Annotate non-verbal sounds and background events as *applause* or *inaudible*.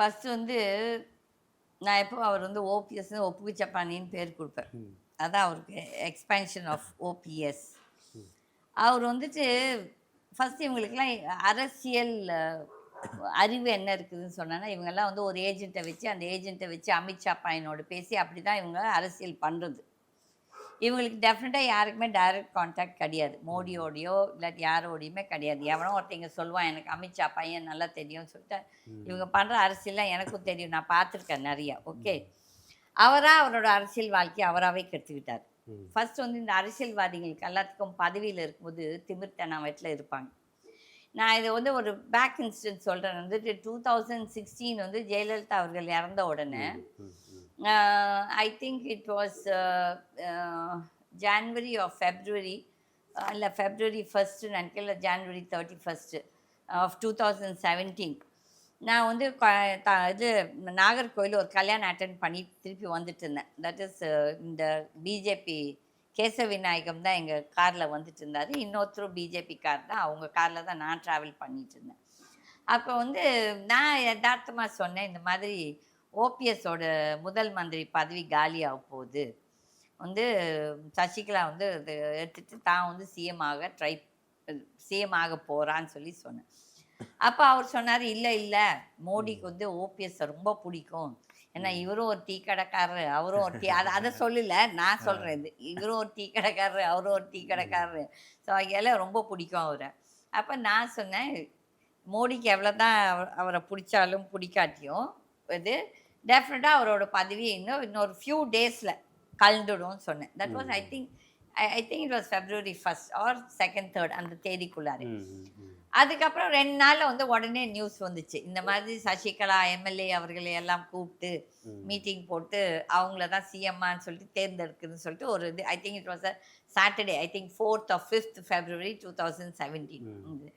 First வந்து நான் எப்போ அவர் வந்து ஓபிஎஸ்னு ஒப்புவிச்சப்பானின்னு பேர் கொடுப்பேன். அதான் அவருக்கு எக்ஸ்பேன்ஷன் ஆஃப் ஓபிஎஸ் அவர் வந்துட்டு ஃபஸ்ட் இவங்களுக்குலாம் அரசியல் அறிவு என்ன இருக்குதுன்னு சொன்னான்னா இவங்கெல்லாம் வந்து ஒரு ஏஜென்ட்டை வச்சு அந்த ஏஜென்ட்டை வச்சு அமித்ஷா பையனோட பேசி அப்படி தான் இவங்க அரசியல் பண்ணுறது இவங்களுக்கு டெஃபினட்டாக யாருக்குமே டைரக்ட் கான்டாக்ட் கிடையாது. மோடியோடையோ இல்லாட்டி யாரோடையுமே கிடையாது. எவனோ ஒருத்தங்க சொல்லுவான் எனக்கு அமித்ஷா பையன் நல்லா தெரியும்னு சொல்லிட்டு இவங்க பண்ணுற அரசியல்லாம் எனக்கும் தெரியும். நான் பார்த்துருக்கேன் நிறையா. ஓகே. அவராக அவரோட அரசியல் வாழ்க்கையை அவராகவே கெடுத்துக்கிட்டார். ஃபர்ஸ்ட் வந்து இந்த அரசியல்வாதிகளுக்கு எல்லாத்துக்கும் பதவியில் இருக்கும்போது திமிர்த்தனம் வீட்டில் இருப்பாங்க. நான் இதை வந்து ஒரு பேக் இன்சிடென்ட் சொல்கிறேன் வந்துட்டு டூ தௌசண்ட் சிக்ஸ்டீன் வந்து ஜெயலலிதா அவர்கள் இறந்த உடனே I think it was January of February இல்லை ஃபெப்ரவரி ஃபஸ்ட்டு நினைக்கல இல்லை January thirty first of two thousand seventeen நான் வந்து இது நாகர்கோயில் ஒரு கல்யாணம் அட்டன் பண்ணி திருப்பி வந்துட்டு இருந்தேன். தட் இஸ் uh, இந்த பிஜேபி கேச விநாயகம் தான் எங்கள் காரில் வந்துட்டு இருந்தார். இன்னொருத்தரும் பிஜேபி கார் தான் அவங்க காரில் தான் நான் ட்ராவல் பண்ணிட்டு இருந்தேன். அப்போ வந்து நான் யதார்த்தமாக சொன்னேன் இந்த மாதிரி ஓபிஎஸோட முதல் மந்திரி பதவி காலியாக போகுது. வந்து சசிகலா வந்து எடுத்துட்டு தான் வந்து சிஎம் ஆக ட்ரை சிஎம் ஆக போகிறான்னு சொல்லி சொன்னேன். அப்போ அவர் சொன்னார் இல்லை இல்லை மோடிக்கு வந்து ஓபிஎஸ் ரொம்ப பிடிக்கும். ஏன்னா இவரும் ஒரு டீ கடைக்காரரு அவரும் ஒரு டீ அதை அதை *laughs* சொல்லல நான் சொல்கிறேன் இது. இவரும் ஒரு டீ கடைக்காரரு அவரும் ஒரு டீ கடைக்காரரு. ஸோ எல்லாம் ரொம்ப பிடிக்கும் அவரை. அப்போ நான் சொன்னேன் மோடிக்கு எவ்வளோ தான் அவரை பிடிச்சாலும் பிடிக்காட்டியும் இது. டெஃபினட்டாக அவரோட பதவி இன்னும் இன்னொரு ஃபியூ டேஸில் கலந்துடும்னு சொன்னேன். That was I think I think it was February first or second third அந்த தேதிக்குள்ளாரு. அதுக்கப்புறம் ரெண்டு நாள்ல வந்து உடனே நியூஸ் வந்துச்சு. இந்த மாதிரி சசிகலா எம்எல்ஏ அவர்களை எல்லாம் கூப்பிட்டு மீட்டிங் போட்டு அவங்கள தான் சிஎம்மான்னு சொல்லிட்டு தேர்ந்தெடுக்குதுன்னு சொல்லிட்டு ஒரு இது I think it was a Saturday I think fourth of fifth February two thousand seventeen